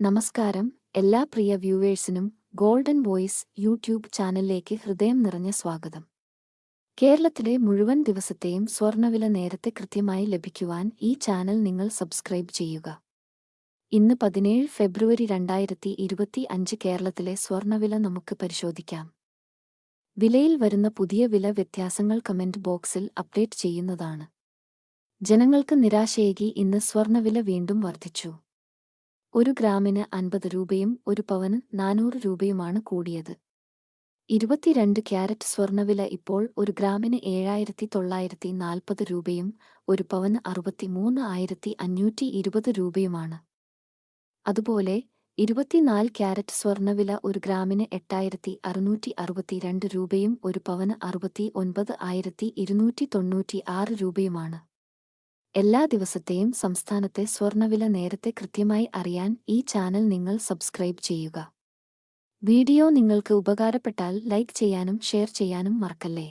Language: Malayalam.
നമസ്കാരം. എല്ലാ പ്രിയ വ്യൂവേഴ്സിനും ഗോൾഡൻ വോയിസ് യൂട്യൂബ് ചാനലിലേക്ക് ഹൃദയം നിറഞ്ഞ സ്വാഗതം. കേരളത്തിലെ മുഴുവൻ ദിവസത്തെയും സ്വർണവില നേരത്തെ കൃത്യമായി ലഭിക്കുവാൻ ഈ ചാനൽ നിങ്ങൾ സബ്സ്ക്രൈബ് ചെയ്യുക. ഇന്ന് പതിനേഴ് ഫെബ്രുവരി രണ്ടായിരത്തി ഇരുപത്തി അഞ്ച് കേരളത്തിലെ സ്വർണവില നമുക്ക് പരിശോധിക്കാം. വിലയിൽ വരുന്ന പുതിയ വില വ്യത്യാസങ്ങൾ കമന്റ് ബോക്സിൽ അപ്ഡേറ്റ് ചെയ്യുന്നതാണ്. ജനങ്ങൾക്ക് നിരാശയേകി ഇന്ന് സ്വർണവില വീണ്ടും വർദ്ധിച്ചു. ഒരു ഗ്രാമിന് അൻപത് രൂപയും ഒരു പവന് നാനൂറ് രൂപയുമാണ് കൂടിയത്. ഇരുപത്തിരണ്ട് ക്യാരറ്റ് സ്വർണവില ഇപ്പോൾ ഒരു ഗ്രാമിന് ഏഴായിരത്തി തൊള്ളായിരത്തി നാൽപ്പത് രൂപയും ഒരു പവന് അറുപത്തിമൂന്ന് ആയിരത്തി അഞ്ഞൂറ്റി ഇരുപത് രൂപയുമാണ്. അതുപോലെ ഇരുപത്തിനാല് ക്യാരറ്റ് സ്വർണവില ഒരു ഗ്രാമിന് എട്ടായിരത്തി അറുന്നൂറ്റി അറുപത്തിരണ്ട് രൂപയും ഒരു പവന് അറുപത്തി ഒൻപത് ആയിരത്തി ഇരുന്നൂറ്റി തൊണ്ണൂറ്റി ആറ് രൂപയുമാണ്. എല്ലാ ദിവസത്തെയും സംസ്ഥാനത്തെ സ്വർണവില നേരത്തെ കൃത്യമായി അറിയാൻ ഈ ചാനൽ നിങ്ങൾ സബ്സ്ക്രൈബ് ചെയ്യുക. വീഡിയോ നിങ്ങൾക്ക് ഉപകാരപ്പെട്ടാൽ ലൈക്ക് ചെയ്യാനും ഷെയർ ചെയ്യാനും മറക്കല്ലേ?